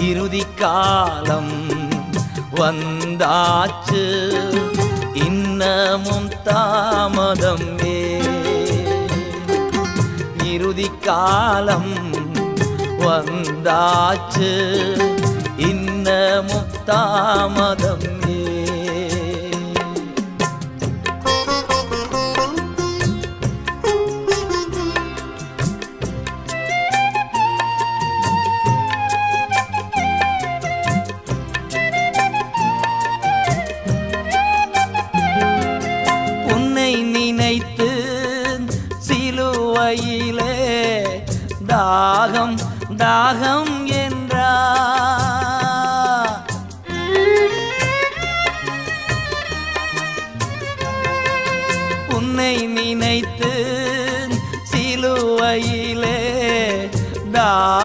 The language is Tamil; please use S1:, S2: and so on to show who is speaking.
S1: இறுதி காலம் வந்தாச்சு. இன்னமும் தாமதம் இறுதி காலம் வந்தாச்சு. இன்னமும் தாமதம் மயிலே தாகம் தாகம் என்றா? உன்னை நினைத்து